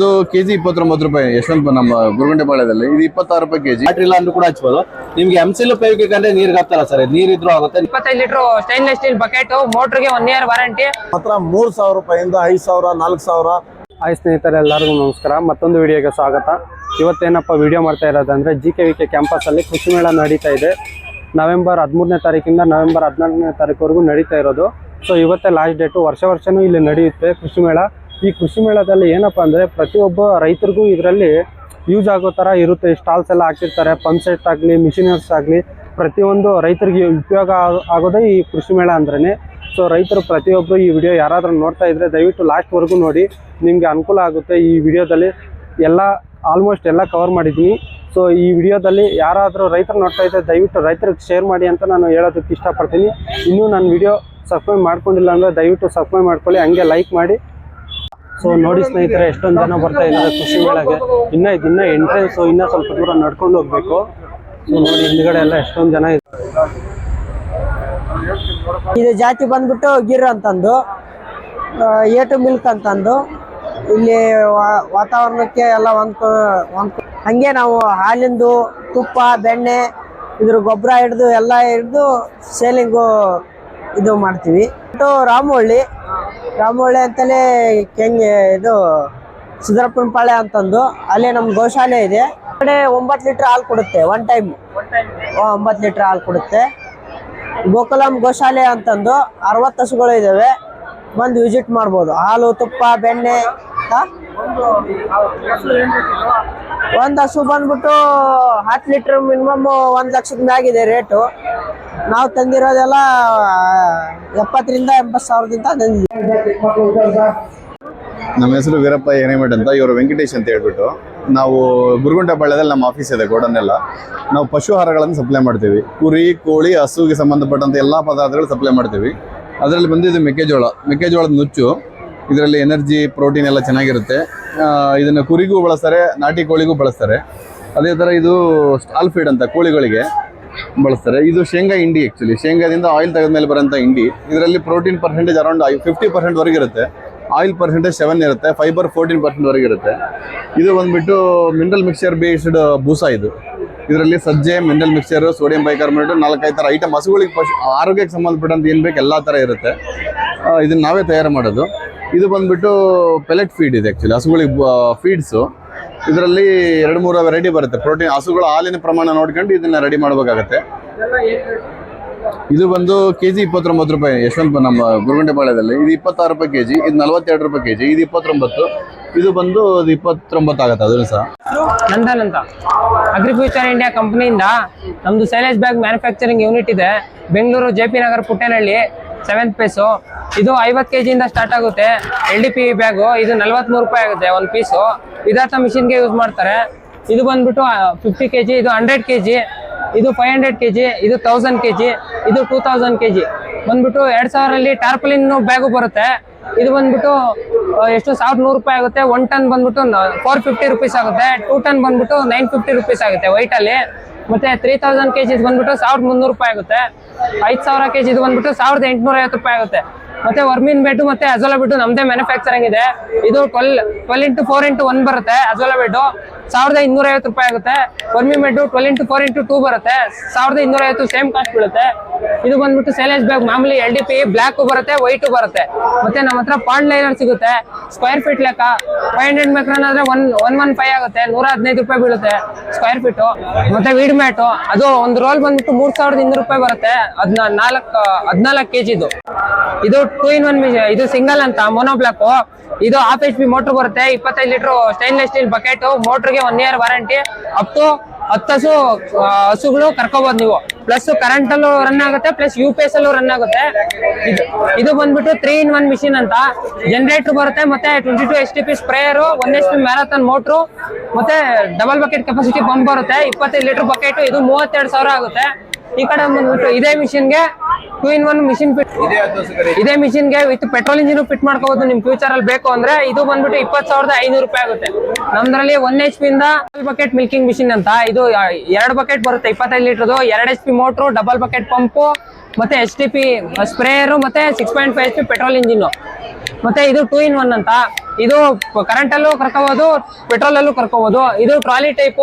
ಬಂದು ಕೆಜಿ ಇಪ್ಪತ್ತೊಂಬತ್ತು ರೂಪಾಯಿ ಯಶವಂತ ನಮ್ಮ ಗುರುಗುಂಟೆಪಾಳ್ಯದಲ್ಲಿ ಇದು ಇಪ್ಪತ್ತಾರು ರೂಪಾಯಿ ಕೆಜಿ. ಬ್ಯಾಟ್ರಿ ಇಲ್ಲ ಅಂದ್ರೂ ಕೂಡ ಹಚ್ಬೋದು. ನಿಮ್ಗೆ ಎಂಸಿಲ್ ಉಪಯೋಗಕ್ಕೆ ನೀರ್ಗೆ ಹಾಕ್ತಾರ ಸರ್? ನೀರಿದ್ರು ಆಗುತ್ತೆ. ಇಪ್ಪತ್ತೈದು ಲೀಟರ್ ಸ್ಟೈನ್ಲೆಸ್ ಸ್ಟೀಲ್ ಬಕೆಟ್ ಮೋಟರ್ಗೆ ಒನ್ ಇಯರ್ ವಾರಂಟಿ ಮಾತ್ರ ಮೂರ್ ಸಾವಿರ ರೂಪಾಯಿಂದ ಐದು ಸಾವಿರ ನಾಲ್ಕು ಸಾವಿರ. ಹಾಯ್ ಸ್ನೇಹಿತರೆ ಎಲ್ಲರಿಗೂ ನಮಸ್ಕಾರ. ಮತ್ತೊಂದು ವಿಡಿಯೋಗೆ ಸ್ವಾಗತ. ಇವತ್ತೇನಪ್ಪ ವಿಡಿಯೋ ಮಾಡ್ತಾ ಇರೋದಂದ್ರೆ ಜಿ ಕೆ ವಿ ಕೆ ಕ್ಯಾಂಪಸಲ್ಲಿ ಕೃಷಿ ಮೇಳ ನಡೀತಾ ಇದೆ. ನವೆಂಬರ್ ಹದಿಮೂರನೇ ತಾರೀಕಿಂದ ನವೆಂಬರ್ ಹದಿನಾಲ್ಕನೇ ತಾರೀಕುವರೆಗೂ ನಡೀತಾ ಇರೋದು. ಸೊ ಇವತ್ತೇ ಲಾಸ್ಟ್ ಡೇಟು ವರ್ಷ ವರ್ಷವೂ ಇಲ್ಲಿ ನಡೆಯುತ್ತೆ ಕೃಷಿ ಮೇಳ. ಈ ಕೃಷಿ ಮೇಳದಲ್ಲಿ ಏನಪ್ಪ ಅಂದರೆ ಪ್ರತಿಯೊಬ್ಬ ರೈತರಿಗೂ ಇದರಲ್ಲಿ ಯೂಸ್ ಆಗೋ ಥರ ಇರುತ್ತೆ. ಸ್ಟಾಲ್ಸ್ ಎಲ್ಲ ಹಾಕಿರ್ತಾರೆ ಪಂಪ್ ಸೆಟ್ ಆಗಲಿ ಮಿಷಿನರ್ಸ್ ಆಗಲಿ. ಪ್ರತಿಯೊಂದು ರೈತರಿಗೆ ಉಪಯೋಗ ಆಗ- ಆಗೋದೇ ಈ ಕೃಷಿ ಮೇಳ ಅಂದ್ರೇ ಸೊ ರೈತರು ಪ್ರತಿಯೊಬ್ಬರು ಈ ವಿಡಿಯೋ ಯಾರಾದರೂ ನೋಡ್ತಾ ಇದ್ರೆ ದಯವಿಟ್ಟು ಲಾಸ್ಟ್ವರೆಗೂ ನೋಡಿ. ನಿಮಗೆ ಅನುಕೂಲ ಆಗುತ್ತೆ. ಈ ವಿಡಿಯೋದಲ್ಲಿ ಎಲ್ಲ ಆಲ್ಮೋಸ್ಟ್ ಎಲ್ಲ ಕವರ್ ಮಾಡಿದ್ದೀನಿ. ಸೊ ಈ ವಿಡಿಯೋದಲ್ಲಿ ಯಾರಾದರೂ ರೈತರು ನೋಡ್ತಾ ಇದ್ದರೆ ದಯವಿಟ್ಟು ರೈತರಿಗೆ ಶೇರ್ ಮಾಡಿ ಅಂತ ನಾನು ಹೇಳೋದಕ್ಕೆ ಇಷ್ಟಪಡ್ತೀನಿ. ಇನ್ನೂ ನನ್ನ ವಿಡಿಯೋ ಸಬ್ಸ್ಕ್ರೈಬ್ ಮಾಡ್ಕೊಂಡಿಲ್ಲ ಅಂದರೆ ದಯವಿಟ್ಟು ಸಬ್ಸ್ಕ್ರೈಬ್ ಮಾಡ್ಕೊಳ್ಳಿ. ಹಂಗೆ ಲೈಕ್ ಮಾಡಿ. ಸೊ ನೋಡಿ ಸ್ನೇಹಿತರೆ, ಎಷ್ಟೊಂದು ಜನ ಬರ್ತಾ ಇದ್ದಾರೆ ಖುಷಿ ಒಳಗೆ ಇನ್ನ ಇನ್ನ ಎಂಟ್ರೆನ್ಸ್ ಇನ್ನ ಸ್ವಲ್ಪ ದೂರ ನಡ್ಕೊಂಡು ಹೋಗ್ಬೇಕು. ಸೊ ನೋಡಿ, ಹಿಂದ್ಗಡೆ ಎಲ್ಲ ಎಷ್ಟೊಂದು ಜನ ಇದೆ ಇದು ಜಾತಿ ಬಂದ್ಬಿಟ್ಟು ಗಿರ್ ಅಂತಂದು ಏಟು ಮಿಲ್ಕ್ ಅಂತಂದು. ಇಲ್ಲಿ ವಾತಾವರಣಕ್ಕೆ ಎಲ್ಲ ಒಂದು ಒಂದು ಹಂಗೆ ನಾವು ಹಾಲಿಂದು, ತುಪ್ಪ, ಬೆಣ್ಣೆ, ಇದ್ರ ಗೊಬ್ಬರ ಹಿಡ್ದು ಎಲ್ಲ ಹಿಡ್ದು ಸೇಲಿಂಗು ಇದು ಮಾಡ್ತೀವಿ. ಇಟ್ಟು ರಾಮವಳ್ಳಿ ಅಂತಲೇ ಕೆಂಗೆ ಇದು ಸಿದ್ದರಪ್ಪನ ಪಾಳೆ ಅಂತಂದು. ಅಲ್ಲಿ ನಮ್ಮ ಗೋಶಾಲೆ ಇದೆ. ಕಡೆ ಒಂಬತ್ತು ಲೀಟ್ರ್ ಹಾಲು ಕೊಡುತ್ತೆ ಒನ್ ಟೈಮ್ ಒಂಬತ್ತು ಲೀಟ್ರ್ ಹಾಲು ಕೊಡುತ್ತೆ. ಗೋಕುಲಂ ಗೋಶಾಲೆ ಅಂತಂದು ಅರವತ್ತು ಹಸುಗಳು ಇದಾವೆ. ಬಂದು ವಿಸಿಟ್ ಮಾಡ್ಬೋದು. ಹಾಲು, ತುಪ್ಪ, ಬೆಣ್ಣೆ? ಒಂದ್ ಹಸು ಬಂದ್ಬಿಟ್ಟು ಹತ್ತು ಲೀಟರ್ ಮಿನಿಮಮ್ ಒಂದು ಲಕ್ಷದ ಮ್ಯಾಗಿದೆ ರೇಟು. ನಾವು ತಂದಿರೋದೆಲ್ಲ ಎಪ್ಪತ್ತರಿಂದ ಎಂಬತ್ತು ಸಾವಿರದಿಂದ ತಂದಿದ್ದೀವಿ. ನಮ್ಮ ಹೆಸರು ವೀರಪ್ಪ ಏನೇಮಠ್ ಅಂತ, ಇವರು ವೆಂಕಟೇಶ್ ಅಂತ ಹೇಳ್ಬಿಟ್ಟು. ನಾವು ಗುರುಗುಂಟೆಪಾಳ್ಯದಲ್ಲಿ ನಮ್ಮ ಆಫೀಸ್ ಇದೆ ಗೋಡನ್ ಎಲ್ಲ ನಾವು ಪಶು ಆಹಾರಗಳನ್ನು ಸಪ್ಲೈ ಮಾಡ್ತೀವಿ. ಕುರಿ, ಕೋಳಿ ಹಸುಗೆ ಸಂಬಂಧಪಟ್ಟಂತ ಎಲ್ಲ ಪದಾರ್ಥಗಳು ಸಪ್ಲೈ ಮಾಡ್ತೀವಿ. ಅದರಲ್ಲಿ ಬಂದಿದ್ದು ಮೆಕ್ಕೆಜೋಳ. ಮೆಕ್ಕೆಜೋಳದ ನುಚ್ಚು. ಇದರಲ್ಲಿ ಎನರ್ಜಿ, ಪ್ರೋಟೀನ್ ಎಲ್ಲ ಚೆನ್ನಾಗಿರುತ್ತೆ. ಇದನ್ನು ಕುರಿಗೂ ಬಳಸ್ತಾರೆ, ನಾಟಿ ಕೋಳಿಗೂ ಬಳಸ್ತಾರೆ. ಅದೇ ಥರ ಇದು ಸ್ಟಾಲ್ ಫೀಡ್ ಅಂತ ಕೋಳಿಗಳಿಗೆ ಬಳಸ್ತಾರೆ. ಇದು ಶೇಂಗಾ ಹಿಂಡಿ ಆ್ಯಕ್ಚುಲಿ ಶೇಂಗಾದಿಂದ ಆಯಿಲ್ ತೆಗೆದ ಮೇಲೆ ಬರೋಂಥ ಹಿಂಡಿ. ಇದರಲ್ಲಿ ಪ್ರೋಟೀನ್ ಪರ್ಸೆಂಟೇಜ್ ಅರೌಂಡ್ ಫಿಫ್ಟಿ ಪರ್ಸೆಂಟ್ವರೆಗೆ ಇರುತ್ತೆ. ಆಯಿಲ್ ಪರ್ಸೆಂಟೇಜ್ ಸೆವೆನ್ ಇರುತ್ತೆ. ಫೈಬರ್ ಫೋರ್ಟೀನ್ ಪರ್ಸೆಂಟ್ವರೆಗೆ ಇರುತ್ತೆ. ಇದು ಬಂದ್ಬಿಟ್ಟು ಮಿನರಲ್ ಮಿಕ್ಸ್ಚರ್ ಬೇಸ್ಡ್ ಬೂಸ ಇದು. ಇದರಲ್ಲಿ ಸಜ್ಜೆ ಮಿನರಲ್ ಮಿಕ್ಸ್ಚರ್ ಸೋಡಿಯಂ ಬೈಕಾರ್ಬೋನೇಟ್ ನಾಲ್ಕೈದು ಥರ ಐಟಮ್ ಹಸುಗಳಿಗೆ ಪಶು ಆರೋಗ್ಯಕ್ಕೆ ಸಂಬಂಧಪಟ್ಟಂತ ಏನು ಬೇಕು ಎಲ್ಲ ಥರ ಇರುತ್ತೆ. ಇದನ್ನ ನಾವೇ ತಯಾರು ಮಾಡೋದು. ಇದು ಬಂದ್ಬಿಟ್ಟು ಪೆಲೆಟ್ ಫೀಡ್ ಇದೆ ಆ್ಯಕ್ಚುಲಿ ಹಸುಗಳಿಗೆ ಫೀಡ್ಸು ಇದರಲ್ಲಿ ಎರಡು ಮೂರು ವೆರೈಟಿ ಬರುತ್ತೆ. ಪ್ರೋಟೀನ್ ಹಸುಗಳ ಹಾಲಿನ ಪ್ರಮಾಣ ನೋಡ್ಕೊಂಡು ಇದನ್ನ ರೆಡಿ ಮಾಡಬೇಕಾಗತ್ತೆ. ಇದು ಬಂದು ಕೆಜಿ ಇಪ್ಪತ್ತೊಂಬತ್ತು ರೂಪಾಯಿ, ಯಶವಂತ ನಮ್ಮ ಗುರುಗುಂಟೆಪಾಳ್ಯದಲ್ಲಿ ಇದು ಇಪ್ಪತ್ತಾರು ರೂಪಾಯಿ ಕೆಜಿ, ಇದು ನಲವತ್ತೆರಡು ರೂಪಾಯಿ ಕೆಜಿ, ಇದು ಇಪ್ಪತ್ತೊಂಬತ್ತು. ಇದು ಬಂದು ಇದು ಇಪ್ಪತ್ತೊಂಬತ್ತು ಆಗುತ್ತೆ ಅದನ್ನು ಸಹ. ನಂದನ್ ಅಂತ. ಅಗ್ರಿಫ್ಯೂಚರ್ ಇಂಡಿಯಾ ಕಂಪನಿಯಿಂದ ನಮ್ದು ಸೈಲೇಜ್ ಬ್ಯಾಗ್ ಮ್ಯಾನುಫ್ಯಾಕ್ಚರಿಂಗ್ ಯೂನಿಟ್ ಇದೆ. Bengaluru J P Nagar Puttenahalli. Seventh piece ಇದು ಐವತ್ತು ಕೆ ಜಿಯಿಂದ ಸ್ಟಾರ್ಟ್ ಆಗುತ್ತೆ. ಎಲ್ ಡಿ ಪಿ ಬ್ಯಾಗು ಇದು ನಲ್ವತ್ಮೂರು ರೂಪಾಯಿ ಆಗುತ್ತೆ ಒಂದು ಪೀಸು ವಿಧಾತ ಮಿಷಿನ್ಗೆ ಯೂಸ್ ಮಾಡ್ತಾರೆ. ಇದು ಬಂದ್ಬಿಟ್ಟು ಫಿಫ್ಟಿ ಕೆ ಜಿ ಇದು ಹಂಡ್ರೆಡ್ ಕೆ ಜಿ ಇದು ಫೈವ್ ಹಂಡ್ರೆಡ್ ಕೆ ಜಿ ಇದು ತೌಸಂಡ್ ಕೆ ಜಿ ಇದು ಟೂ ತೌಸಂಡ್ ಕೆ ಜಿ ಬಂದ್ಬಿಟ್ಟು ಎರಡು ಸಾವಿರಲ್ಲಿ ಟಾರ್ಪಲಿನ್ ಬ್ಯಾಗು ಬರುತ್ತೆ. ಇದು ಬಂದ್ಬಿಟ್ಟು ಎಷ್ಟು? ಸಾವಿರದ ನೂರು ರೂಪಾಯಿ ಆಗುತ್ತೆ. ಒನ್ ಟನ್ ಬಂದ್ಬಿಟ್ಟು ಫೋರ್ ಫಿಫ್ಟಿ ರುಪೀಸ್ ಆಗುತ್ತೆ. ಟೂ ಟನ್ ಬಂದ್ಬಿಟ್ಟು ನೈನ್ ಫಿಫ್ಟಿ ರುಪೀಸ್ ಆಗುತ್ತೆ ವೈಟಲ್ಲಿ ಮತ್ತೆ ತ್ರೀ ತೌಸಂಡ್ ಕೆ ಜಿದು ಬಂದ್ಬಿಟ್ಟು ಸಾವಿರದ ಮುನ್ನೂರು ರೂಪಾಯಿ ಆಗುತ್ತೆ. ಐದು ಸಾವಿರ ಕೆ ಜಿದು ಬಂದ್ಬಿಟ್ಟು ಸಾವಿರದ ಎಂಟುನೂರ ಐವತ್ತು ರೂಪಾಯಿ ಆಗುತ್ತೆ. ಮತ್ತೆ ವರ್ಮಿನ್ ಬೆಡ್ ಮತ್ತೆ ಅಜೋಲಾ ಬೆಡ್ ನಮ್ದೇ ಮ್ಯಾನುಫ್ಯಾಕ್ಚರಿಂಗ್ ಇದೆ. ಇದು twelve twelve into four into one ಬರುತ್ತೆ, ಅಜೋಲಾ ಬೆಡ್. ಸಾವಿರದ ಇನ್ನೂರ ಐವತ್ತು ರೂಪಾಯಿ ಆಗುತ್ತೆ. Vermin bed twelve into four into two ಬರುತ್ತೆ. ಸಾವಿರದ ಇನ್ನೂರ ಐವತ್ತು ಸೇಮ್ ಕಾಸ್ಟ್ ಬೀಳುತ್ತೆ. ಇದು ಬಂದ್ಬಿಟ್ಟು ಸೇಲೇಜ್ ಬ್ಯಾಗ್ ಮಾಮೂಲಿ ಎಲ್ ಡಿ ಪಿ ಬ್ಲ್ಯಾಕು ಬರುತ್ತೆ ವೈಟು ಬರುತ್ತೆ. ಮತ್ತೆ ನಮ್ಮ ಹತ್ರ ಪಾಂಡ್ ಲೈನರ್ ಸಿಗುತ್ತೆ. ಸ್ಕ್ವೇರ್ ಫೀಟ್ ಲೆಕ್ಕ. ಫೈವ್ ಹಂಡ್ರೆಡ್ ಮೆಕ್ರನ್ ಆದ್ರೆ ಒನ್ ಒನ್ ಒನ್ ಫೈವ್ ಆಗುತ್ತೆ. ನೂರ ಹದಿನೈದು ರೂಪಾಯಿ ಬೀಳುತ್ತೆ ಸ್ಕ್ವೇರ್ ಫೀಟು ಮತ್ತೆ ವೀಡ್ ಮ್ಯಾಟು ಅದು ಒಂದು ರೋಲ್ ಬಂದ್ಬಿಟ್ಟು ಮೂರ್ ಸಾವಿರದ ಇನ್ನೂರು ರೂಪಾಯಿ ಬರುತ್ತೆ. ಅದನ್ನ ನಾಲ್ಕು, ಹದಿನಾಲ್ಕು ಕೆಜಿ ಜಿದು ಇದು ಟೂ ಇನ್ ಒನ್ ಇದು ಸಿಂಗಲ್ ಅಂತ ಮೊನೋ ಬ್ಲಾಕ್ ಇದು ಹಾಫ್ ಎಚ್ ಪಿ ಮೋಟರ್ ಬರುತ್ತೆ, ಇಪ್ಪತ್ತೈದು litre stainless steel bucket ಮೋಟರ್ಗೆ one year warranty up to ಹಸು ಹಸುಗಳು ಕರ್ಕೋಬಹುದು ನೀವು. ಪ್ಲಸ್ ಕರೆಂಟ್ ಅಲ್ಲೂ ರನ್ ಆಗುತ್ತೆ ಪ್ಲಸ್ ಯು ಪಿ ಎಸ್ ಅಲ್ಲೂ ರನ್ ಆಗುತ್ತೆ. ಇದು ಇದು ಬಂದ್ಬಿಟ್ಟು ತ್ರೀ ಇನ್ ಒನ್ ಮಿಷಿನ್ ಅಂತ. ಜನರೇಟರ್ ಬರುತ್ತೆ, ಮತ್ತೆ twenty two H T P sprayer one H P marathon motor ಮತ್ತೆ ಡಬಲ್ ಬಕೆಟ್ ಕೆಪಾಸಿಟಿ ಪಂಪ್ ಬರುತ್ತೆ, ಇಪ್ಪತ್ತೈದು ಲೀಟರ್ ಬಕೆಟ್ ಇದು ಮೂವತ್ತೆರಡು ಸಾವಿರ ಆಗುತ್ತೆ. ಈ ಕಡೆ ಬಂದ್ಬಿಟ್ಟು ಇದೇ ಮಿಷಿನ್ಗೆ two in one machine fit ಇದೇ ಮಿಷಿನ್ಗೆ ವಿತ್ ಪೆಟ್ರೋಲ್ ಇಂಜಿನ್ ಫಿಟ್ ಮಾಡ್ಕೋಬಹುದು ನಿಮ್ ಫ್ಯೂಚರ್ ಅಲ್ಲಿ ಬೇಕು ಅಂದ್ರೆ. ಇದು ಬಂದ್ಬಿಟ್ಟು ಇಪ್ಪತ್ ಸಾವಿರದ ಐನೂರು ರೂಪಾಯಿ ಆಗುತ್ತೆ. ನಮ್ದ್ರಲ್ಲಿ ಒನ್ ಎಚ್ ಪಿ ಇಂದ ಬಕೆಟ್ ಮಿಲ್ಕಿಂಗ್ ಮಿಷಿನ್ ಅಂತ. ಇದು ಎರಡು ಬಕೆಟ್ ಬರುತ್ತೆ ಇಪ್ಪತ್ತೈದು ಲೀಟರ್ದು ಎರಡು H P motor double bucket pump ಮತ್ತೆ ಎಚ್ ಟಿ ಪಿ ಸ್ಪ್ರೇಯರು ಮತ್ತೆ six point five H P petrol engine ಮತ್ತೆ ಇದು ಟೂ ಇನ್ ಒನ್ ಅಂತ. ಇದು ಕರೆಂಟ್ ಅಲ್ಲೂ ಕರ್ಕೋಬಹುದು ಪೆಟ್ರೋಲ್ ಅಲ್ಲೂ ಕರ್ಕೋಬಹುದು ಇದು trolley type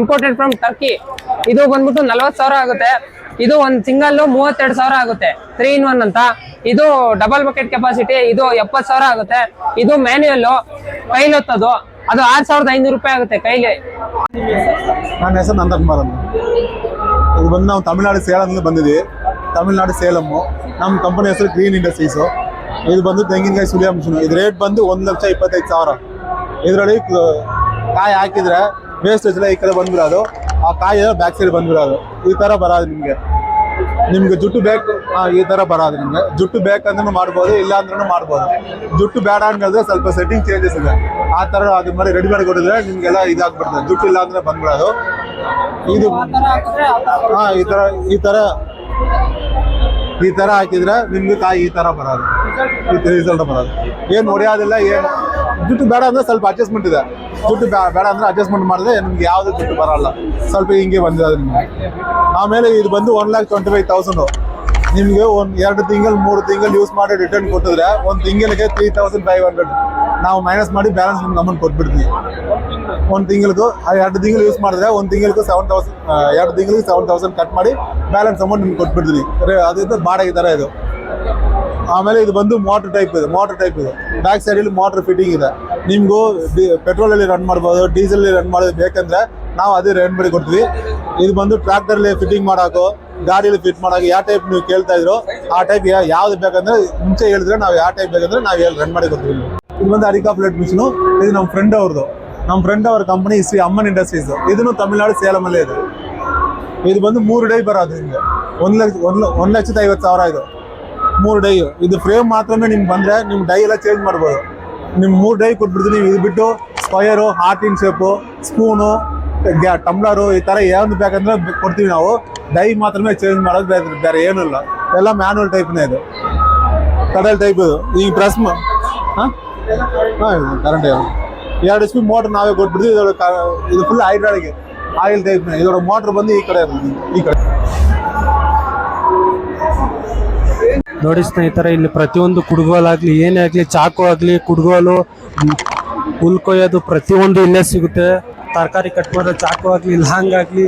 imported from Turkey ಇದು ಬಂದ್ಬಿಟ್ಟು ನಲ್ವತ್ ಸಾವಿರ ಆಗುತ್ತೆ. ಇದು ಒಂದು ಸಿಂಗಲ್ ಮೂವತ್ತೆರಡು ಸಾವಿರ ಆಗುತ್ತೆ. ತ್ರೀ ಇನ್ ಒನ್ ಅಂತ. ಇದು ಡಬಲ್ ಬಕೆಟ್ ಕೆಪಾಸಿಟಿ ಇದು ಎಪ್ಪತ್ ಸಾವಿರ ಆಗುತ್ತೆ. ಇದು ಮ್ಯಾನ್ಯಲ್ಲು ಕೈಲಿ ಹೊತ್ತದು ಅದು ಆರ್ ಸಾವಿರದ ಐನೂರು ರೂಪಾಯಿ ಆಗುತ್ತೆ ಕೈಲಿ ನನ್ನ ಹೆಸರು ನಂದಕುಮಾರ್ ಅಂತ. ಇದು ಬಂದು ನಾವು ತಮಿಳ್ನಾಡು ಸೇಲಮ್ಗೆ ಬಂದಿದ್ವಿ ತಮಿಳ್ನಾಡು ಸೇಲಮ್ಮು ನಮ್ಮ ಕಂಪನಿ ಹೆಸರು ಗ್ರೀನ್ ಇಂಡಸ್ಟ್ರೀಸು ಇದು ಬಂದು ತೆಂಗಿನಕಾಯಿ ಸುಲಿಯ ಇದು ರೇಟ್ ಬಂದು ಒಂದು ಲಕ್ಷ ಇಪ್ಪತ್ತೈದು ಸಾವಿರ. ಇದರಲ್ಲಿ ಕಾಯಿ ಹಾಕಿದ್ರೆ ವೇಸ್ಟೇಜ್ ಎಲ್ಲ ಈ ಕಡೆ ಬಂದ್ಬಿಡೋದು. ಆ ಕಾಯಿ ಬ್ಯಾಕ್ ಸೈಡ್ ಬಂದ್ಬಿಡೋದು. ಈ ಥರ ಬರೋದು ನಿಮಗೆ. ನಿಮ್ಗೆ ಜುಟ್ಟು ಬೇಕು ಈ ಥರ ಬರೋದು ನಿಮಗೆ. ಜುಟ್ಟು ಬೇಕಂದ್ರೂ ಮಾಡ್ಬೋದು, ಇಲ್ಲ ಅಂದ್ರೂ ಮಾಡ್ಬೋದು. ಜುಟ್ಟು ಬೇಡ ಅಂದ್ರೆ ಸ್ವಲ್ಪ ಸೆಟ್ಟಿಂಗ್ ಚೇಂಜಸ್ ಇದೆ. ಆ ಥರ ಅದು ಮಾಡಿ ರೆಡಿ ಮಾಡಿ ನಿಮಗೆಲ್ಲ ಇದಾಗ್ಬಿಡ್ತದೆ ಜುಟ್ಟು ಇಲ್ಲ ಅಂದ್ರೆ ಬಂದ್ಬಿಡೋದು. ಇದು ಹಾ ಈ ತರ ಈ ತರ ಈ ತರ ಹಾಕಿದ್ರೆ ನಿಮ್ಗೆ ಕಾಯಿ ಈ ತರ ಬರೋದು. ರಿಸಲ್ಟ್ ಬರೋದು. ಏನ್ ಹೊಡೆಯೋದಿಲ್ಲ, ಏನ್ ಜುಟ್ಟು ಬೇಡ ಅಂದ್ರೆ ಸ್ವಲ್ಪ ಅಡ್ಜಸ್ಟ್ಮೆಂಟ್ ಇದೆ. ದುಡ್ಡು ಬೇಡ ಅಂದ್ರೆ ಅಡ್ಜಸ್ಟ್ಮೆಂಟ್ ಮಾಡಿದ್ರೆ ನಿಮ್ಗೆ ಯಾವುದು ದುಡ್ಡು ಬರಲ್ಲ. ಸ್ವಲ್ಪ ಹಿಂಗೆ ಬಂದಿದೆ ನಿಮ್ಗೆ. ಆಮೇಲೆ ಇದು ಬಂದು one lakh twenty five thousand ನಿಮಗೆ ಒಂದು ಎರಡು ತಿಂಗಳು, ಮೂರು ತಿಂಗಳು ಯೂಸ್ ಮಾಡಿ ರಿಟರ್ನ್ ಕೊಟ್ಟಿದ್ರೆ ಒಂದು ತಿಂಗಳಿಗೆ ತ್ರೀ ತೌಸಂಡ್ ಫೈವ್ ಹಂಡ್ರೆಡ್ ನಾವು ಮೈನಸ್ ಮಾಡಿ ಬ್ಯಾಲೆನ್ಸ್ ನಿಮ್ಗೆ ಅಮೌಂಟ್ ಕೊಟ್ಬಿಡ್ತೀವಿ. ಒಂದು ತಿಂಗಳಿಗೂ ಎರಡು ತಿಂಗಳು ಯೂಸ್ ಮಾಡಿದ್ರೆ ಒಂದು ತಿಂಗಳಿಗೂ ಸೆವೆನ್ ತೌಸಂಡ್ ಎರಡು ತಿಂಗಳಿಗೆ ಸೆವೆನ್ ತೌಸಂಡ್ ಕಟ್ ಮಾಡಿ ಬ್ಯಾಲೆನ್ಸ್ ಅಮೌಂಟ್ ನಿಮ್ಗೆ ಕೊಟ್ಬಿಡ್ತೀನಿ ಅದರಿಂದ ಬಾಡಿಗೆ ಥರ ಇದು. ಆಮೇಲೆ ಇದು ಬಂದು ಮೋಟರ್ ಟೈಪ್ ಇದೆ ಮೋಟರ್ ಟೈಪ್ ಇದೆ. ಬ್ಯಾಕ್ ಸೈಡಲ್ಲಿ ಮೋಟರ್ ಫಿಟ್ಟಿಂಗ್ ಇದೆ. ನಿಮಗೂ ಪೆಟ್ರೋಲಲ್ಲಿ ರನ್ ಮಾಡ್ಬೋದು ಡೀಸೆಲಲ್ಲಿ ರನ್ ಮಾಡೋದು ಬೇಕಂದ್ರೆ ನಾವು ಅದೇ ರನ್ ಮಾಡಿ ಕೊಡ್ತೀವಿ. ಇದು ಬಂದು ಟ್ರ್ಯಾಕ್ಟರ್ಲಿ ಫಿಟ್ಟಿಂಗ್ ಮಾಡಾಕೋ, ಗಾಡಿಯಲ್ಲಿ ಫಿಟ್ ಮಾಡೋಕೆ ಯಾವ ಟೈಪ್ ನೀವು ಕೇಳ್ತಾ ಇದ್ರು, ಆ ಟೈಪ್ ಯಾವ್ದು ಬೇಕಂದ್ರೆ ಮುಂಚೆ ಹೇಳಿದ್ರೆ ನಾವು ಯಾವ ಟೈಪ್ ಬೇಕಂದ್ರೆ ನಾವು ಹೇಳಿ ರನ್ ಮಾಡಿ ಕೊಡ್ತೀವಿ. ಇದು ಬಂದು ಅರಿಕಾ ಪ್ಲೇಟ್ ಮಿಷಿನು ಇದು ನಮ್ಮ ಫ್ರೆಂಡ್ ಅವ್ರದ್ದು ನಮ್ಮ ಫ್ರೆಂಡ್ ಅವ್ರ ಕಂಪನಿ ಶ್ರೀ ಅಮ್ಮನ್ ಇಂಡಸ್ಟ್ರೀಸ್ ಇದನ್ನು ತಮಿಳ್ನಾಡು ಸೇಲಮಲ್ಲೇ ಇದೆ. ಇದು ಬಂದು ಮೂರು ಡೈ ಬರೋದು ನಿಮಗೆ. ಒಂದು ಲಕ್ಷ, ಒಂದು ಒಂದು ಲಕ್ಷದ ಐವತ್ತು ಸಾವಿರ ಇದು. ಮೂರು ಡೈ ಇದು ಫ್ರೇಮ್ ಮಾತ್ರನೇ ನಿಮ್ಗೆ ಬಂದರೆ ನಿಮ್ಮ ಡೈ ಎಲ್ಲ ಚೇಂಜ್ ಮಾಡ್ಬೋದು. ನಿಮ್ಮ ಮೂರು ಡೈ ಕೊಟ್ಬಿಡ್ತೀನಿ ಇದು ಬಿಟ್ಟು square heart in shape spoon ಗ್ಯಾ tumbler ಈ ಥರ ಏನು ಬೇಕಂದ್ರೆ ಕೊಡ್ತೀವಿ ನಾವು. ಡೈ ಮಾತ್ರನೇ ಚೇಂಜ್ ಮಾಡೋದು ಬೇರೆ ಬೇರೆ ಏನೂ ಇಲ್ಲ. ಎಲ್ಲ ಮ್ಯಾನುವಲ್ ಟೈಪ್ನೇ ಇದು. ಕಡಲ್ ಟೈಪ್ ಇದು. ಈ ಪ್ರೆಸ್ ಹಾಂ? ಹಾಂ ಕರೆಂಟ್ ಎರಡು ಎಚ್ ಪಿ ಮೋಟ್ರ್ ನಾವೇ ಕೊಟ್ಬಿಡ್ತೀವಿ ಇದರ ಇದು ಫುಲ್ ಹೈಡ್ರಾಲಿಕ್ ಆಯಿಲ್ ಟೈಪ್ನೇ ಇದರ ಮೋಟ್ರ್ ಬಂದು ಈ ಕಡೆ ಈ ಕಡೆ. ನೋಡಿ ಸ್ನೇಹಿತರೆ, ಇಲ್ಲಿ ಪ್ರತಿಯೊಂದು ಕುಡುಗೋಲಾಗ್ಲಿ, ಏನೇ ಆಗಲಿ, ಚಾಕು ಆಗಲಿ, ಕುಡುಗೋಲು, ಹುಲ್ ಕೊಯ್ಯೋದು ಪ್ರತಿಯೊಂದು ಇಲ್ಲೇ ಸಿಗುತ್ತೆ. ತರಕಾರಿ ಕಟ್ ಮಾಡೋ ಚಾಕು ಆಗಲಿ ಲಾಂಗ್ ಆಗಲಿ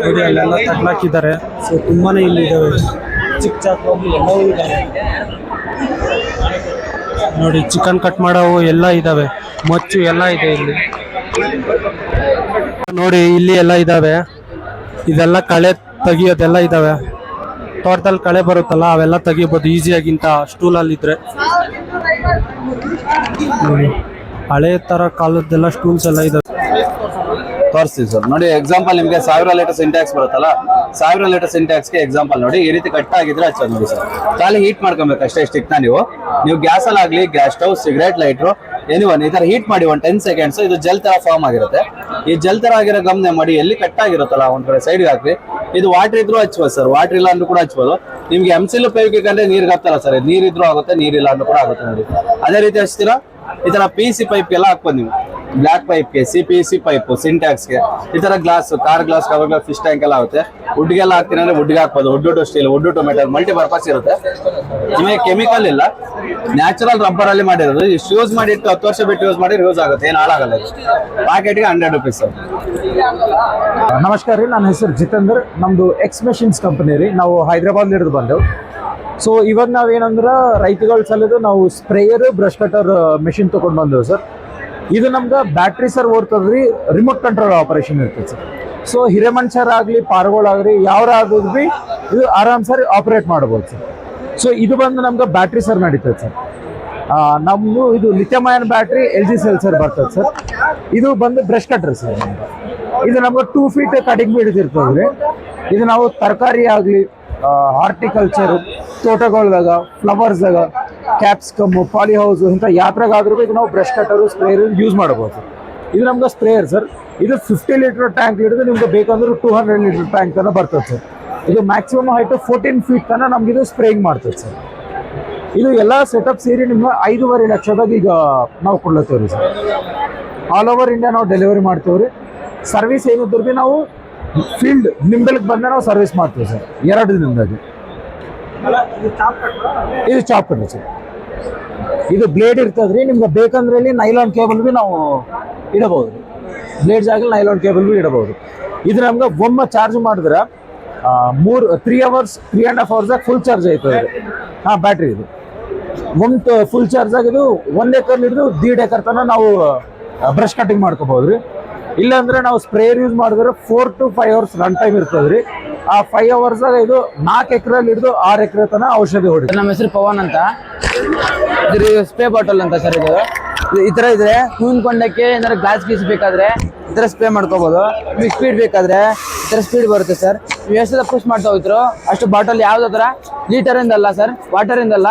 ನೋಡಿ ಅಲ್ಲೆಲ್ಲ ತಗ್ಲಾಕಿದ್ದಾರೆ. ಸೊ ತುಂಬಾನೇ ಇಲ್ಲಿ ಇದಾವೆ ಚಿಕ್ಕ ಚಾಕು ಆಗಲಿ, ಎಲ್ಲವೂ ಇದಾವೆ. ನೋಡಿ, ಚಿಕನ್ ಕಟ್ ಮಾಡೋವು ಎಲ್ಲ ಇದಾವೆ. ಮಚ್ಚು ಎಲ್ಲ ಇದೆ ಇಲ್ಲಿ. ನೋಡಿ, ಇಲ್ಲಿ ಎಲ್ಲ ಇದಾವೆ. ಇದೆಲ್ಲ ಕಳೆ ತೆಗಿಯೋದೆಲ್ಲ ಇದಾವೆ. ತೋಟದಲ್ಲಿ ಕಳೆ ಬರುತ್ತಲ್ಲ, ಅವೆಲ್ಲ ತೆಗಿಬೋದು. ಈಸಿಯಾಗಿಂತ ಸ್ಟೂಲಲ್ಲಿ ಇದ್ರೆ ನೋಡಿ, ಹಳೆ ತರ ಕಾಲದ್ದೆಲ್ಲ ಸ್ಟೂಲ್ಸ್ ಎಲ್ಲ ಇದೆ. ತೋರಿಸ್ತೀವಿ ಸರ್. ನೋಡಿ ಎಕ್ಸಾಂಪಲ್ ನಿಮಗೆ ಸಾವಿರ ಲೀಟರ್ ಸಿಂಟ್ಯಾಕ್ಸ್ ಬರುತ್ತಲ್ಲ? ಸಾವಿರ ಲೀಟರ್ ಸಿಂಟ್ಯಾಕ್ಸ್ಗೆ ಎಕ್ಸಾಂಪಲ್ ನೋಡಿ, ಈ ರೀತಿ ಕಟ್ ಆಗಿದ್ರೆ ಹಚ್ಚೋದು ಸರ್. ಖಾಲಿ ಹೀಟ್ ಮಾಡ್ಕೊಬೇಕು ಅಷ್ಟೇ ಸ್ಟಿಕ್ನ ನೀವು. ನೀವು ಗ್ಯಾಸಲ್ಲಾಗಲಿ gas stove cigarette lighter anyone ಈ ಥರ ಹೀಟ್ ಮಾಡಿ ಒಂದು ಟೆನ್ ಸೆಕೆಂಡ್ಸ್ ಇದು ಜೆಲ್ ತರ ಫಾರ್ಮ್ ಆಗಿರುತ್ತೆ. ಈ ಜೆಲ್ ತರ ಆಗಿರೋ ಗಮನ ಮಾಡಿ ಎಲ್ಲಿ ಕಟ್ ಆಗಿರುತ್ತಲ್ಲ, ಒಂದ್ ಕಡೆ ಸೈಡ್ಗೆ ಹಾಕಿ ಇದು ವಾಟರ್ ಇದ್ರೂ ಹಚ್ಬೋದು ಸರ್ ವಾಟರ್ ಇಲ್ಲ ಅಂದ್ರೂ ಕೂಡ ಹಚ್ಬೋದು. ನಿಮ್ಗೆ ಎಂಸಿಲು ಸಿಲ್ ಉಪಯೋಗಕ್ಕೆ ನೀರ್ಗೆ ಹಾಕ್ತಾರ ಸರ್ ನೀರಿದ್ರೂ ಆಗುತ್ತೆ, ನೀರಿಲ್ಲ ಅಂದ್ರೂ ಕೂಡ ಆಗುತ್ತೆ ನೋಡಿ. ಅದೇ ರೀತಿ ಹಚ್ತೀರಾ? ಈ ತರ ಪಿ ಸಿ ಪೈಪ್ ಎಲ್ಲ ಹಾಕ್ಬೋದು ನೀವು. ಬ್ಲಾಕ್ ಪೈಪ್ಗೆ ಸಿ ಪಿ ಸಿ ಪೈಪ್ ಸಿಂಟ್ಯಾಕ್ಸ್ಗೆ ಈ ತರ glass car glass cover glass fish tank ಎಲ್ಲ ಆಗುತ್ತೆ. ವುಡ್ಗೆಲ್ಲ ಹಾಕ್ತೀನಿ ಅಂದ್ರೆ ವುಡ್ಗೆ ಹಾಕ್ಬೋದು. Wood to steel wood to metal multi purpose ಇರುತ್ತೆ. ನಿಮಗೆ ಕೆಮಿಕಲ್ ಇಲ್ಲ. ನ್ಯಾಚುರಲ್ ರಬ್ಬರ್ ಅಲ್ಲಿ ಮಾಡಿರೋದು. ಇಷ್ಟು ಯೂಸ್ ಮಾಡಿ ಇಟ್ಟು ಹತ್ತು ವರ್ಷ ಬಿಟ್ಟು ಯೂಸ್ ಮಾಡಿ ಯೂಸ್ ಆಗುತ್ತೆ. ಏನು ಹಾಳಾಗಲ್ಲ ಪ್ಯಾಕೆಟ್ಗೆ ಹಂಡ್ರೆಡ್ ರುಪೀಸ್ ನಮಸ್ಕಾರ ರೀ. ನನ್ನ ಹೆಸರು ಜಿತೇಂದ್ರ. ನಮ್ಮದು ಎಕ್ಸ್ ಮೆಷಿನ್ಸ್ ಕಂಪನಿ ರೀ. ನಾವು ಹೈದ್ರಾಬಾದ್ ಹಿಡಿದು ಬಂದೆವು. ಸೊ ಇವಾಗ ನಾವೇನಂದ್ರೆ ರೈತಗಳ ಸಲದು ನಾವು ಸ್ಪ್ರೇಯರ್ ಬ್ರಷ್ ಕಟರ್ ಮೆಷಿನ್ ತೊಗೊಂಡು ಬಂದೆವು ಸರ್. ಇದು ನಮ್ಗೆ ಬ್ಯಾಟ್ರಿ ಸರ್ ಓಡ್ತದೆ ರೀ ರಿಮೋಟ್ ಕಂಟ್ರೋಲ್ ಆಪರೇಷನ್ ಇರ್ತದೆ ಸರ್ ಸೊ ಹಿರೇಮಂಚರ್ ಆಗಲಿ ಪಾರ್ಗೋಳಾಗಲಿ ಯಾವ್ದಾದ್ರು ಭೀ ಇದು ಆರಾಮ್ ಸರ್ ಆಪರೇಟ್ ಮಾಡ್ಬೋದು ಸರ್. ಸೊ ಇದು ಬಂದು ನಮ್ಗೆ ಬ್ಯಾಟ್ರಿ ಸರ್ ನಡೀತದೆ ಸರ್. ನಮ್ಮದು ಇದು lithium ion battery L G cell sir ಬರ್ತದೆ ಸರ್. ಇದು ಬಂದು ಬ್ರಷ್ ಕಟ್ರಿ ಸರ್ ನಮ್ಗೆ ಇದು ನಮ್ಗೆ ಟೂ ಫೀಟ್ ಕಟಿಂಗ್ ಬಿಡ್ತಿರ್ತದೆ ರೀ ಇದು ನಾವು ತರಕಾರಿ ಆಗಲಿ ಹಾರ್ಟಿಕಲ್ಚರ್ ತೋಟಗಳದಾಗ ಫ್ಲವರ್ಸ್ದಾಗ ಕ್ಯಾಪ್ಸಿಕಮ್ ಪಾಲಿ ಹೌಸ್ ಇಂಥ ಯಾತ್ರೆಗಾದ್ರೂ ಇದು ನಾವು ಬ್ರಷ್ ಕಟ್ಟರು ಸ್ಪ್ರೇಯರ್ ಯೂಸ್ ಮಾಡ್ಬೋದು. ಇದು ನಮ್ಗೆ ಸ್ಪ್ರೇಯರ್ ಸರ್ ಇದು ಫಿಫ್ಟಿ ಲೀಟರ್ ಟ್ಯಾಂಕ್ ಹಿಡಿದು ನಿಮ್ಗೆ ಬೇಕಂದ್ರೆ ಟೂ ಹಂಡ್ರೆಡ್ ಲೀಟರ್ ಟ್ಯಾಂಕ್ ತನಕ ಬರ್ತದೆ ಸರ್ ಇದು ಮ್ಯಾಕ್ಸಿಮಮ್ ಹೈಟ್ ಫೋರ್ಟೀನ್ ಫೀಟ್ ತನಕ ನಮ್ಗೆ ಇದು ಸ್ಪ್ರೇಯಿಂಗ್ ಮಾಡ್ತದೆ ಸರ್ ಇದು ಎಲ್ಲ ಸೆಟಪ್ ಸೇರಿ ನಿಮ್ಗೆ ಐದೂವರೆ ಲಕ್ಷದಾಗ ಈಗ ನಾವು ಕೊಡ್ಲತ್ತೇವೆ ರೀ ಸರ್ ಆಲ್ ಓವರ್ ಇಂಡಿಯಾ ನಾವು ಡೆಲಿವರಿ ಮಾಡ್ತೇವೆ ರೀ ಸರ್ವಿಸ್ ಏನಿದ್ರು ಭೀ ನಾವು ಫೀಲ್ಡ್ ನಿಂಬೆಲ್ಗೆ ಬಂದ ನಾವು ಸರ್ವಿಸ್ ಮಾಡ್ತೀವಿ ಸರ್ ಎರಡು ದಿನದಾಗಿ. ಇದು ಚಾಪ್ ಕಟ್ ಸರ್. ಇದು ಬ್ಲೇಡ್ ಇರ್ತದ್ರಿ, ನಿಮ್ಗೆ ಬೇಕಂದ್ರೆ ನೈಲಾನ್ ಕೇಬಲ್ ಬಿ ನಾವು ಇಡಬಹುದು. ಬ್ಲೇಡ್ ಜಾಗ ನೈಲಾನ್ ಕೇಬಲ್ ಬಿ ಇಡಬಹುದು. ಇದು ನಮ್ಗೆ ಒಮ್ಮೆ ಚಾರ್ಜ್ ಮಾಡಿದ್ರೆ ಮೂರು three hours three and half hours full charge ಆಯ್ತದೆ ಹಾಂ ಬ್ಯಾಟ್ರಿ ಇದು. ಒಂದು ಫುಲ್ ಚಾರ್ಜ್ ಆಗಿದ್ದು ಒಂದ್ ಎಕರ್ ಹಿಡಿದು ದೀಡ್ ಎಕರ್ ತನಕ ನಾವು ಬ್ರಷ್ ಕಟಿಂಗ್ ಮಾಡ್ಕೋಬಹುದ್ರಿ ಇಲ್ಲಾಂದ್ರೆ ನಾವು ಸ್ಪ್ರೇಯರ್ ಯೂಸ್ ಮಾಡಿದ್ರೆ four to five hours run time ಇರ್ತದ್ರಿ. ಆ ಫೈವ್ ಅವರ್ಸ್ ಇದು ನಾಲ್ಕು ಎಕರೆಲ್ಲಿ ಹಿಡಿದು ಆರು ಎಕರೆ ತನ ಔಷಧಿ ಹೊಡಿ ನಮ್ಮ ಹೆಸರು ಪವನ್ ಅಂತ. ಸ್ಪ್ರೇ ಬಾಟಲ್ ಅಂತ ಸರ್ ಇದು. ಈ ತರ ಇದ್ರೆ ಹೂವಿನ ಕೊಂಡಕ್ಕೆ ಏನಾದ್ರು ಗ್ಲಾಸ್ ಗೀಸ್ ಬೇಕಾದ್ರೆ ಈ ತರ ಸ್ಪ್ರೇ ಮಾಡ್ಕೋಬಹುದು ನಿಮಗೆ ಸ್ಪೀಡ್ ಬೇಕಾದ್ರೆ ಈ ತರ ಸ್ಪೀಡ್ ಬರುತ್ತೆ ಸರ್. ನೀವು ಎಷ್ಟು ಪುಷ್ ಮಾಡ್ತಾ ಹೋಗ್ತಿರೋ ಅಷ್ಟು ಬಾಟಲ್ ಯಾವ್ದು ತರ ಲೀಟರ್ ಇಂದಲ್ಲ ಸರ್. ವಾಟರ್ ಇಂದಲ್ಲ.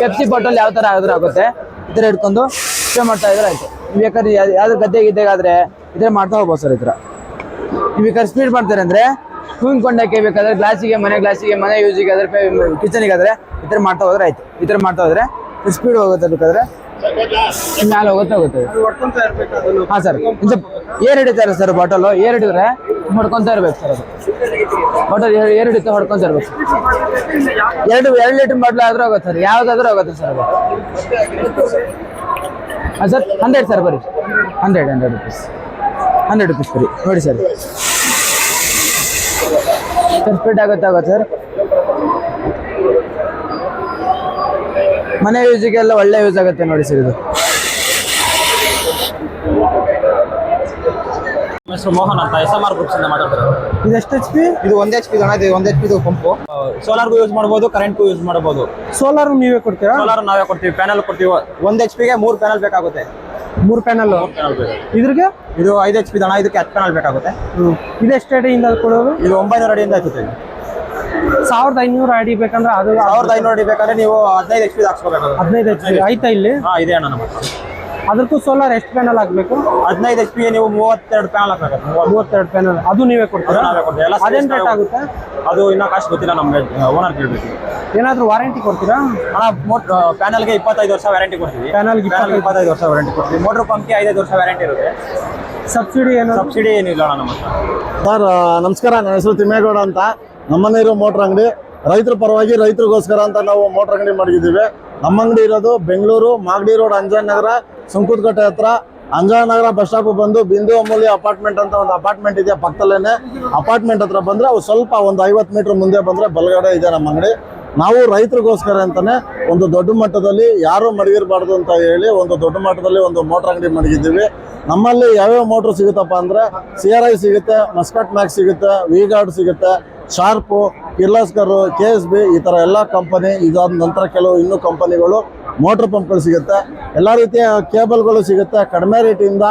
ಪೆಪ್ಸಿ ಬಾಟಲ್ ಯಾವ ತರ ಆದ್ರೂ ಆಗುತ್ತೆ. ಈ ತರ ಹಿಡ್ಕೊಂಡು ಸ್ಪ್ರೇ ಮಾಡ್ತಾ ಇದ್ರೆ ಆಯ್ತು. ನೀವು ಬೇಕಾದ್ರೆ ಯಾವ್ದು ಗದ್ದೆ ಗಿದ್ದೆಗಾದ್ರೆ ಇದ್ರೆ ಮಾಡ್ತಾ ಹೋಗ್ಬೋದು ಸರ್ ಈ ತರ. ನೀವು ಬೇಕಾದ್ರೆ ಸ್ಪೀಡ್ ಮಾಡ್ತಾರೆ ಅಂದ್ರೆ ಹೂವಿನ ಕೊಂಡಕ್ಕೆ ಬೇಕಾದ್ರೆ ಗ್ಲಾಸಿಗೆ ಮನೆ ಗ್ಲಾಸಿಗೆ ಮನೆ ಯೂಸಿಗೆ ಆದ್ರೆ ಕಿಚನಿಗೆ ಆದ್ರೆ ಈ ಥರ ಮಾಡ್ತಾ ಹೋದ್ರೆ ಆಯ್ತು. ಈ ಥರ ಮಾಡ್ತಾ ಹೋದ್ರೆ ಸ್ಪೀಡ್ ಹೋಗುತ್ತೆ ಬೇಕಾದ್ರೆ. ಮ್ಯಾಲೆ ಹೋಗುತ್ತೆ ಹೋಗುತ್ತೆ. ಹಾಂ ಸರ್ ಏರ್ ಹಿಡಿತಾರೆ ಸರ್ ಬಾಟಲು ಏರ್ ಹಿಡಿದ್ರೆ ಹೊಡ್ಕೊಂತ ಇರ್ಬೇಕು ಸರ್ ಅದು. ಬಾಟಲ್ ಏರ್ ಹಿಡಿತ ಹೊಡ್ಕೊಂತ ಇರ್ಬೇಕು. ಎರಡು ಎರಡು ಲೀಟರ್ ಬಾಟ್ಲ್ ಆದ್ರೂ ಹೋಗುತ್ತೆ ಸರ್ ಯಾವ್ದಾದ್ರೂ ಹೋಗುತ್ತೆ ಸರ್ ಅದು. ಹಾಂ ಸರ್ ಹಂಡ್ರೆಡ್ ಸರ್ ಬರೀ hundred hundred rupees hundred rupees ಬರೀ ನೋಡಿ ಸರ್ ಸರ್ ಸ್ಪೀಡ್ ಆಗುತ್ತೆ ಆಗುತ್ತೆ ಸರ್. ಮನೆ ಯೂಸಿಗೆಲ್ಲ ಒಳ್ಳೆ ಯೂಸ್ ಆಗುತ್ತೆ ನೋಡಿ ಸರ್ ಇದು. ಹೆಸರು ಮೋಹನ್ ಅಂತ ಎಸ್ ಎಂ ಆರ್ ಗ್ರೂಪ್ಸ್ ಇಂದ ಮಾತಾಡ್ತಾರೆ ಇದು ಎಷ್ಟು ಎಚ್ ಪಿ ಇದು ಒಂದ್ ಎಚ್ ಪಿ ಇದೆ ಒಂದ್ ಎಚ್ ಪಿ ಪಂಪು ಸೋಲಾರ್ಗೂ ಯೂಸ್ ಮಾಡಬಹುದು ಕರೆಂಟ್ಗೂ ಯೂಸ್ ಮಾಡಬಹುದು ಸೋಲಾರ್ ನೀವೇ ಕೊಡ್ತೀರಾ? ಸೋಲಾರ್ ನಾವೇ ಕೊಡ್ತೀವಿ ಪ್ಯಾನಲ್ ಕೊಡ್ತೀವಿ. ಒಂದ್ ಎಚ್ ಪಿಗೆ ಮೂರ್ ಪ್ಯಾನಲ್ ಬೇಕಾಗುತ್ತೆ. ಮೂರು ಪ್ಯಾನಲ್ ಇದ್ರಿಗೆ? ಇದು ಐದು ಎಚ್ ಪಿ ದಣ ಇದಕ್ಕೆ ಹತ್ತು ಪ್ಯಾನಲ್ ಬೇಕಾಗುತ್ತೆ. ಇದು ಎಷ್ಟು ಅಡಿಯಿಂದ ಕೊಡೋದು? ಇದು ಒಂಬೈನೂರು ಅಡಿಯಿಂದ ಹಚ್ಚುತ್ತೆ. ಸಾವಿರದ ಐನೂರು ಅಡಿ ಬೇಕಂದ್ರೆ ಅದು ಸಾವಿರದ ಐನೂರು ಅಡಿ ಬೇಕಂದ್ರೆ ನೀವು ಹದಿನೈದು ಎಚ್ ಪಿ ಹಾಕ್ಸ್ಕೋಬೇಕಾಗುತ್ತೆ ಹದಿನೈದು ಎಚ್ ಪಿ ಆಯ್ತಾ ಇಲ್ಲಿ? ಹಾ ಇದೆ ಅಣ್ಣ ನಮ್ಮ. ಅದಕ್ಕೂ ಸೋಲಾರ್ ಎಷ್ಟು ಪ್ಯಾನಲ್ ಆಗಬೇಕು ಹದಿನೈದು ಎಚ್ ಪಿ ನೀವು ಮೂವತ್ತೆರಡು ಪ್ಯಾನಲ್ ಹಾಕಬೇಕು. ಮೂವತ್ತೆರಡು ಪ್ಯಾನಲ್ ಅದು ನೀವೇ ಕೊಡ್ತೀರಾ? ನಾವೇ ಕೊಡ್ತೀವಿ. ಎಲ್ಲ ಅದೇನ್ ರೇಟ್ ಆಗುತ್ತೆ? ಅದು ಇನ್ನೂ ಕಾಸ್ಟ್ ಗೊತ್ತಿಲ್ಲ ನಮಗೆ. ಓನರ್ ಕೇಳಬೇಕು. ಏನಾದರೂ ವಾರಂಟಿ ಕೊಡ್ತೀರಾ? ಅಣ್ಣ ಪ್ಯಾನಲ್ಗೆ ಇಪ್ಪತ್ತೈದು ವರ್ಷ ವ್ಯಾರಂಟಿ ಕೊಡ್ತೀವಿ. ಪ್ಯಾನಲ್ಗೆ ಗೆ ಪ್ಯಾನಲ್ಗೆ ಇಪ್ಪತ್ತೈದು ವರ್ಷ ವ್ಯಾರಂಟಿ ಕೊಡ್ತೀವಿ. ಮೋಟ್ರ್ ಪಂಪ್ಗೆ ಐದೈದು ವರ್ಷ ವ್ಯಾರಂಟಿ ಇರುತ್ತೆ. ಸಬ್ಸಿಡಿ ಏನು ಸಬ್ಸಿಡಿ ಏನಿಲ್ಲ ಅಣ್ಣ ನಮ್ಮ ಸರ್ ನಮಸ್ಕಾರ ನನ್ನ ಹೆಸರು ತಿಮ್ಮೇಗೌಡ ಅಂತ. ನಮ್ಮನೇರು ಮೋಟ್ರ್ ಅಂಗಡಿ. ರೈತರ ಪರವಾಗಿ ರೈತರಿಗೋಸ್ಕರ ಅಂತ ನಾವು ಮೋಟ್ರ್ ಅಂಗಡಿ ಮಾಡಿದ್ದೀವಿ. ನಮ್ಮ ಅಂಗಡಿ ಇರೋದು ಬೆಂಗಳೂರು ಮಾಗಡಿ ರೋಡ್ ಅಂಜನ್ ನಗರ ಸುಂಕುದಕಟ್ಟೆ ಹತ್ರ. ಅಂಜನ ನಗರ ಬಸ್ ಸ್ಟಾಪ್ ಬಂದು ಬಿಂದು ಅಮೂಲ್ಯ ಅಪಾರ್ಟ್ಮೆಂಟ್ ಅಂತ ಒಂದು ಅಪಾರ್ಟ್ಮೆಂಟ್ ಇದೆ ಪಕ್ಕದಲ್ಲೇನೆ. ಅಪಾರ್ಟ್ಮೆಂಟ್ ಹತ್ರ ಬಂದ್ರೆ ಅವು ಸ್ವಲ್ಪ ಒಂದು ಐವತ್ತು ಮೀಟರ್ ಮುಂದೆ ಬಂದ್ರೆ ಬಲಗಡೆ ಇದೆ ನಮ್ಮ ಅಂಗಡಿ. ನಾವು ರೈತರಿಗೋಸ್ಕರ ಅಂತಾನೆ ಒಂದು ದೊಡ್ಡ ಮಟ್ಟದಲ್ಲಿ ಯಾರು ಮಡಗಿರಬಾರ್ದು ಅಂತ ಹೇಳಿ ಒಂದು ದೊಡ್ಡ ಮಟ್ಟದಲ್ಲಿ ಒಂದು ಮೋಟ್ರ್ ಅಂಗಡಿ ಮಡಗಿದ್ದೀವಿ. ನಮ್ಮಲ್ಲಿ ಯಾವ್ಯಾವ ಮೋಟ್ರ್ ಸಿಗುತ್ತಪ್ಪ ಅಂದ್ರೆ ಸಿ ಸಿಗುತ್ತೆ, ಮಸ್ಕಟ್ ಮ್ಯಾಕ್ಸ್ ಸಿಗುತ್ತೆ, ವಿ ಗಾರ್ಡ್ ಸಿಗುತ್ತೆ Sharp, Kirloskar, K S B ಈ ಥರ ಎಲ್ಲ ಕಂಪನಿ ಇದಾದ ನಂತರ ಕೆಲವು ಇನ್ನೂ ಕಂಪನಿಗಳು ಮೋಟ್ರ್ ಪಂಪ್ಗಳು ಸಿಗುತ್ತೆ. ಎಲ್ಲ ರೀತಿಯ ಕೇಬಲ್ಗಳು ಸಿಗುತ್ತೆ. ಕಡಿಮೆ ರೇಟಿಂದ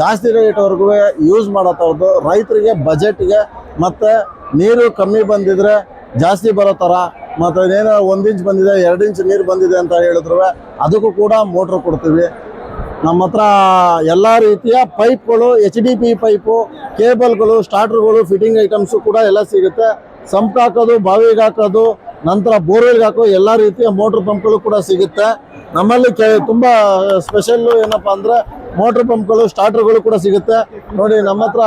ಜಾಸ್ತಿ ರೇಟ್ವರೆಗೂ ಯೂಸ್ ಮಾಡೋ ಥರದ್ದು ರೈತರಿಗೆ ಬಜೆಟ್ಗೆ ಮತ್ತು ನೀರು ಕಮ್ಮಿ ಬಂದಿದ್ರೆ ಜಾಸ್ತಿ ಬರೋ ಥರ ಮತ್ತು ಏನೋ ಒಂದು ಇಂಚ್ ಬಂದಿದೆ, ಎರಡು ಇಂಚ್ ನೀರು ಬಂದಿದೆ ಅಂತ ಹೇಳಿದ್ರು ಅದಕ್ಕೂ ಕೂಡ ಮೋಟ್ರ್ ಕೊಡ್ತೀವಿ. ನಮ್ಮ ಹತ್ರ ಎಲ್ಲ ರೀತಿಯ ಪೈಪ್ಗಳು ಎಚ್ ಡಿ ಪಿ ಪೈಪು, ಕೇಬಲ್ಗಳು ಸ್ಟಾರ್ಟರ್ಗಳು ಫಿಟ್ಟಿಂಗ್ ಐಟಮ್ಸು ಕೂಡ ಎಲ್ಲ ಸಿಗುತ್ತೆ. ಸಂಪ್ ಹಾಕೋದು, ಬಾವಿಗೆ ಹಾಕೋದು, ನಂತರ ಬೋರ್ವೆಲ್ಗೆ ಹಾಕೋ ಎಲ್ಲ ರೀತಿಯ ಮೋಟ್ರ್ ಪಂಪ್ಗಳು ಕೂಡ ಸಿಗುತ್ತೆ. ನಮ್ಮಲ್ಲಿ ಕೆ, ತುಂಬ ಸ್ಪೆಷಲ್ಲು ಏನಪ್ಪ ಅಂದರೆ ಮೋಟ್ರ್ ಪಂಪ್ಗಳು ಸ್ಟಾರ್ಟರ್ಗಳು ಕೂಡ ಸಿಗುತ್ತೆ. ನೋಡಿ, ನಮ್ಮ ಹತ್ರ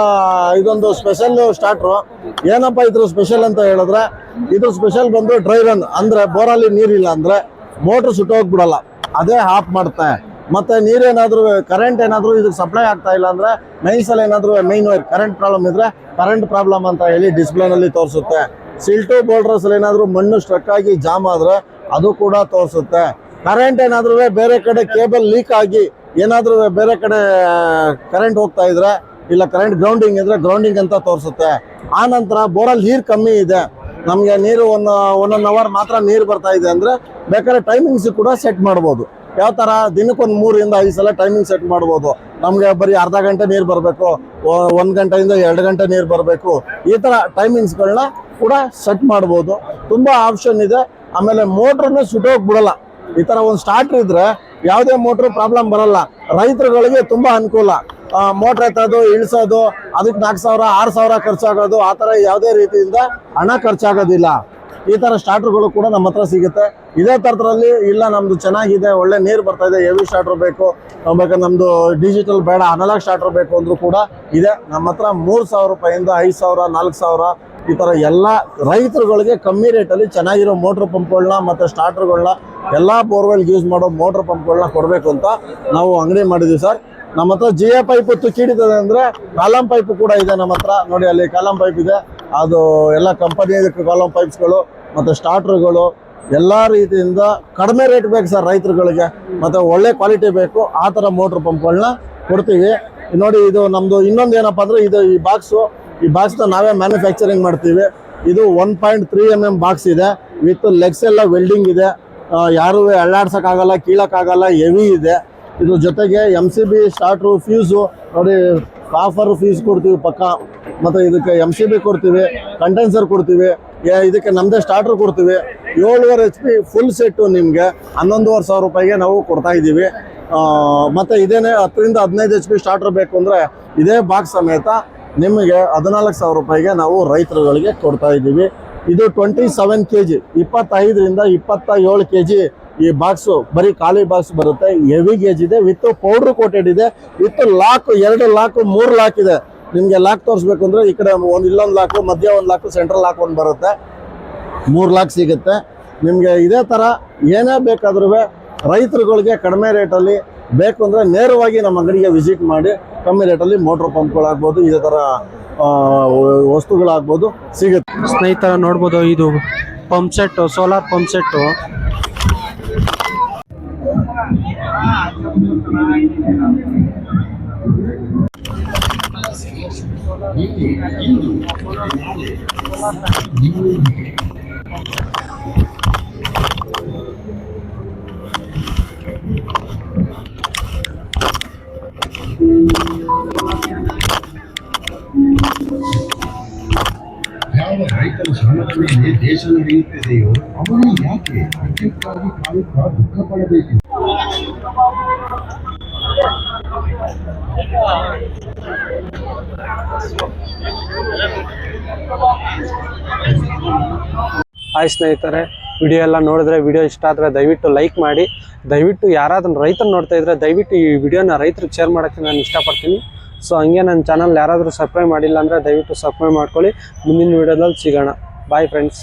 ಇದೊಂದು ಸ್ಪೆಷಲ್ ಸ್ಟಾರ್ಟ್ರು ಏನಪ್ಪ ಇದ್ರ ಸ್ಪೆಷಲ್ ಅಂತ ಹೇಳಿದ್ರೆ ಇದು ಸ್ಪೆಷಲ್ ಬಂದು ಡ್ರೈ ರನ್ ಅಂದರೆ ಬೋರಲ್ಲಿ ನೀರಿಲ್ಲ ಅಂದರೆ ಮೋಟ್ರ್ ಸುಟ್ಟೋಗ್ಬಿಡಲ್ಲ. ಅದೇ ಆಫ್ ಮಾಡುತ್ತೆ ಮತ್ತೆ ನೀರೇನಾದರೂ ಕರೆಂಟ್ ಏನಾದರೂ ಇದಕ್ಕೆ ಸಪ್ಲೈ ಆಗ್ತಾ ಇಲ್ಲ ಅಂದ್ರೆ ಮೈನ್ಸಲ್ಲಿ ಏನಾದರೂ ಮೈನ್ ವೈರ್ ಕರೆಂಟ್ ಪ್ರಾಬ್ಲಮ್ ಇದ್ರೆ ಕರೆಂಟ್ ಪ್ರಾಬ್ಲಮ್ ಅಂತ ಹೇಳಿ ಡಿಸ್ಪ್ಲೇನಲ್ಲಿ ತೋರಿಸುತ್ತೆ. ಸಿಲ್ಟು ಬೋಲ್ಡರ್ಸ್ ಏನಾದರೂ ಮಣ್ಣು ಸ್ಟ್ರಕ್ ಆಗಿ ಜಾಮ್ ಆದ್ರೆ ಅದು ಕೂಡ ತೋರಿಸುತ್ತೆ. ಕರೆಂಟ್ ಏನಾದರೂ ಬೇರೆ ಕಡೆ ಕೇಬಲ್ ಲೀಕ್ ಆಗಿ ಏನಾದರೂ ಬೇರೆ ಕಡೆ ಕರೆಂಟ್ ಹೋಗ್ತಾ ಇದ್ರೆ ಇಲ್ಲ ಕರೆಂಟ್ ಗ್ರೌಂಡಿಂಗ್ ಇದ್ರೆ ಗ್ರೌಂಡಿಂಗ್ ಅಂತ ತೋರಿಸುತ್ತೆ. ಆ ನಂತರ ಬೋರಲ್ಲಿ ನೀರು ಕಮ್ಮಿ ಇದೆ. ನಮಗೆ ನೀರು ಒಂದು ಒನ್ ಒನ್ ಅವರ್ ಮಾತ್ರ ನೀರು ಬರ್ತಾ ಇದೆ ಅಂದ್ರೆ ಬೇಕಾದ್ರೆ ಟೈಮಿಂಗ್ಸ್ ಕೂಡ ಸೆಟ್ ಮಾಡ್ಬೋದು. ಯಾವ ಥರ ದಿನಕ್ಕೊಂದು ಮೂರಿಂದ ಐದು ಸಲ ಟೈಮಿಂಗ್ ಸೆಟ್ ಮಾಡ್ಬೋದು. ನಮಗೆ ಬರೀ ಅರ್ಧ ಗಂಟೆ ನೀರು ಬರಬೇಕು ಒಂದು ಗಂಟೆಯಿಂದ ಎರಡು ಗಂಟೆ ನೀರು ಬರಬೇಕು. ಈ ಥರ ಟೈಮಿಂಗ್ಸ್ಗಳನ್ನ ಕೂಡ ಸೆಟ್ ಮಾಡ್ಬೋದು. ತುಂಬ ಆಪ್ಷನ್ ಇದೆ. ಆಮೇಲೆ ಮೋಟ್ರನ್ನ ಸುಟ್ಟೋಗ್ಬಿಡಲ್ಲ ಈ ಥರ ಒಂದು ಸ್ಟಾರ್ಟರ್ ಇದ್ರೆ ಯಾವುದೇ ಮೋಟರ್ ಪ್ರಾಬ್ಲಮ್ ಬರಲ್ಲ. ರೈತರುಗಳಿಗೆ ತುಂಬ ಅನುಕೂಲ. ಮೋಟ್ರ್ ಎತ್ತೋದು, ಇಳಿಸೋದು ಅದಕ್ಕೆ ನಾಲ್ಕು ಸಾವಿರ, ಆರು ಸಾವಿರ ಖರ್ಚಾಗೋದು, ಆ ಥರ ಯಾವುದೇ ರೀತಿಯಿಂದ ಹಣ ಖರ್ಚಾಗೋದಿಲ್ಲ. ಈ ಥರ ಸ್ಟಾರ್ಟರ್ಗಳು ಕೂಡ ನಮ್ಮ ಹತ್ರ ಸಿಗುತ್ತೆ. ಇದೇ ಥರದ್ರಲ್ಲಿ, ಇಲ್ಲ, ನಮ್ದು ಚೆನ್ನಾಗಿದೆ, ಒಳ್ಳೆ ನೀರು ಬರ್ತಾ ಇದೆ ಎವಿ ಸ್ಟಾರ್ಟರ್ ಬೇಕು. ಬೇಕಾದ್ರೆ ನಮ್ದು ಡಿಜಿಟಲ್ ಬೇಡ ಅನಲಾಗ್ ಸ್ಟಾರ್ಟರ್ ಬೇಕು ಅಂದರೂ ಕೂಡ ಇದೆ. ನಮ್ಮ ಹತ್ರ ಮೂರು ಸಾವಿರ ರೂಪಾಯಿಂದ ಐದು ಸಾವಿರ, ನಾಲ್ಕು ಸಾವಿರ ಈ ಥರ ಎಲ್ಲ ರೈತರುಗಳಿಗೆ ಕಮ್ಮಿ ರೇಟಲ್ಲಿ ಚೆನ್ನಾಗಿರೋ ಮೋಟ್ರ್ ಪಂಪ್ಗಳನ್ನ ಮತ್ತು ಸ್ಟಾರ್ಟರ್ಗಳನ್ನ ಎಲ್ಲ ಬೋರ್ವೆಲ್ಗೆ ಯೂಸ್ ಮಾಡೋ ಮೋಟ್ರ್ ಪಂಪ್ಗಳನ್ನ ಕೊಡಬೇಕು ಅಂತ ನಾವು ಅಂಗಡಿ ಮಾಡಿದ್ದೀವಿ ಸರ್. ನಮ್ಮ ಹತ್ರ ಜಿ ಎ ಪೈಪ್ ತುಕ್ಕಿಡಿತದೆ ಅಂದರೆ, ಕಾಲಂ ಪೈಪ್ ಕೂಡ ಇದೆ ನಮ್ಮ ಹತ್ರ. ನೋಡಿ, ಅಲ್ಲಿ ಕಾಲಂ ಪೈಪ್ ಇದೆ. ಅದು ಎಲ್ಲ ಕಂಪನಿ ಕಾಲಮ್ ಪೈಪ್ಸ್ಗಳು ಮತ್ತು ಸ್ಟಾರ್ಟರ್ಗಳು ಎಲ್ಲ ರೀತಿಯಿಂದ ಕಡಿಮೆ ರೇಟ್ ಬೇಕು ಸರ್ ರೈತರುಗಳಿಗೆ. ಮತ್ತು ಒಳ್ಳೆ ಕ್ವಾಲಿಟಿ ಬೇಕು, ಆ ಥರ ಮೋಟ್ರ್ ಪಂಪ್ಗಳನ್ನ ಕೊಡ್ತೀವಿ. ನೋಡಿ, ಇದು ನಮ್ಮದು ಇನ್ನೊಂದು ಏನಪ್ಪ ಅಂದರೆ ಇದು ಈ ಬಾಕ್ಸು ಈ ಬಾಕ್ಸ್ನ ನಾವೇ ಮ್ಯಾನುಫ್ಯಾಕ್ಚರಿಂಗ್ ಮಾಡ್ತೀವಿ. ಇದು one point three M M box ಇದೆ. ವಿತ್ ಲೆಗ್ಸ್ ಎಲ್ಲ ವೆಲ್ಡಿಂಗ್ ಇದೆ. ಯಾರು ಅಳ್ಳಾಡ್ಸೋಕ್ಕಾಗಲ್ಲ ಕೀಳಕ್ಕಾಗಲ್ಲ ಹೆವಿ ಇದೆ. ಇದ್ರ ಜೊತೆಗೆ M C B starter fuse ನೋಡಿ ಕಾಫರ್ ಫ್ಯೂಸ್ ಕೊಡ್ತೀವಿ ಪಕ್ಕ. ಮತ್ತು ಇದಕ್ಕೆ ಎಂ ಸಿ ಬಿ ಕೊಡ್ತೀವಿ ಕಂಡೆನ್ಸರ್ ಕೊಡ್ತೀವಿ ಇದಕ್ಕೆ ನಮ್ಮದೇ ಸ್ಟಾರ್ಟರ್ ಕೊಡ್ತೀವಿ. ಏಳುವರೆ ಎಚ್ ಪಿ ಫುಲ್ ಸೆಟ್ಟು ನಿಮಗೆ ಹನ್ನೊಂದುವರೆ ಸಾವಿರ ರೂಪಾಯಿಗೆ ನಾವು ಕೊಡ್ತಾ ಇದ್ದೀವಿ. ಮತ್ತು ಇದೇನೆ ಹತ್ತರಿಂದ ಹದಿನೈದು ಎಚ್ ಪಿ ಸ್ಟಾರ್ಟರ್ ಬೇಕು ಅಂದರೆ ಇದೇ ಬಾಕ್ಸ್ ಸಮೇತ ನಿಮಗೆ ಹದಿನಾಲ್ಕು ಸಾವಿರ ರೂಪಾಯಿಗೆ ನಾವು ರೈತರುಗಳಿಗೆ ಕೊಡ್ತಾ ಇದ್ದೀವಿ. ಇದು ಟ್ವೆಂಟಿ ಸೆವೆನ್ ಕೆ ಜಿ ಇಪ್ಪತ್ತೈದರಿಂದ ಇಪ್ಪತ್ತ ಏಳು ಕೆ ಜಿ ಈ ಬಾಕ್ಸು ಬರೀ ಖಾಲಿ ಬಾಕ್ಸ್ ಬರುತ್ತೆ. ಹೆವಿ ಗೇಜ್ ಇದೆ ವಿತ್ ಪೌಡ್ರ್ ಕೋಟೆಡ್ ಇದೆ ವಿತ್ ಲಾಕ್ ಎರಡು ಲಾಕ್ ಮೂರು ಲಾಕ್ ಇದೆ. ನಿಮಗೆ ಲಾಕ್ ತೋರಿಸ್ಬೇಕು ಅಂದರೆ ಈ ಕಡೆ ಒಂದು ಇಲ್ಲೊಂದು ಲಾಕು ಮಧ್ಯ ಒಂದು ಲಾಕು ಸೆಂಟ್ರಲ್ ಲಾಕ್ ಒಂದು ಬರುತ್ತೆ. ಮೂರು ಲಾಕ್ ಸಿಗುತ್ತೆ. ನಿಮಗೆ ಇದೇ ಥರ ಏನೇ ಬೇಕಾದ್ರೂ ರೈತರುಗಳಿಗೆ ಕಡಿಮೆ ರೇಟಲ್ಲಿ ಬೇಕು ಅಂದರೆ ನೇರವಾಗಿ ನಮ್ಮ ಅಂಗಡಿಗೆ ವಿಸಿಟ್ ಮಾಡಿ ಕಮ್ಮಿ ರೇಟಲ್ಲಿ ಮೋಟ್ರ್ ಪಂಪ್ಗಳಾಗ್ಬೋದು ಇದೇ ಥರ ವಸ್ತುಗಳಾಗ್ಬೋದು ಸಿಗುತ್ತೆ. ಸ್ನೇಹಿತರ ನೋಡ್ಬೋದು, ಇದು pump set solar pump set ಯಾವ ರೈತರ ಶ್ರಮದ ಮೇಲೆ ದೇಶ ನಡೆಯುತ್ತದೆಯೋ ಅವನು ಯಾಕೆ ರಾಜ್ಯಕ್ಕಾಗಿ ಕಾಯುತ್ತಾ ದುಃಖ ಪಡಬೇಕು ಹಾಯ್ ಸ್ನೇಹಿತರೆ ವಿಡಿಯೋ ಎಲ್ಲ ನೋಡಿದ್ರೆ ವಿಡಿಯೋ ಇಷ್ಟ ಆದರೆ ದಯವಿಟ್ಟು ಲೈಕ್ ಮಾಡಿ. ದಯವಿಟ್ಟು ಯಾರಾದ್ರೂ ರೈತರು ನೋಡ್ತಾ ಇದ್ರೆ ದಯವಿಟ್ಟು ಈ ವಿಡಿಯೋನ ರೈತರಿಗೆ ಶೇರ್ ಮಾಡೋಕ್ಕೆ ನಾನು ಇಷ್ಟಪಡ್ತೀನಿ. ಸೊ ಹಂಗೆ ನನ್ನ ಚಾನಲ್ ಯಾರಾದರೂ ಸಬ್ಸ್ಕ್ರೈಬ್ ಮಾಡಿಲ್ಲ ಅಂದರೆ ದಯವಿಟ್ಟು ಸಬ್ಸ್ಕ್ರೈಬ್ ಮಾಡ್ಕೊಳ್ಳಿ. ಮುಂದಿನ ವಿಡಿಯೋದಲ್ಲಿ ಸಿಗೋಣ. Bye friends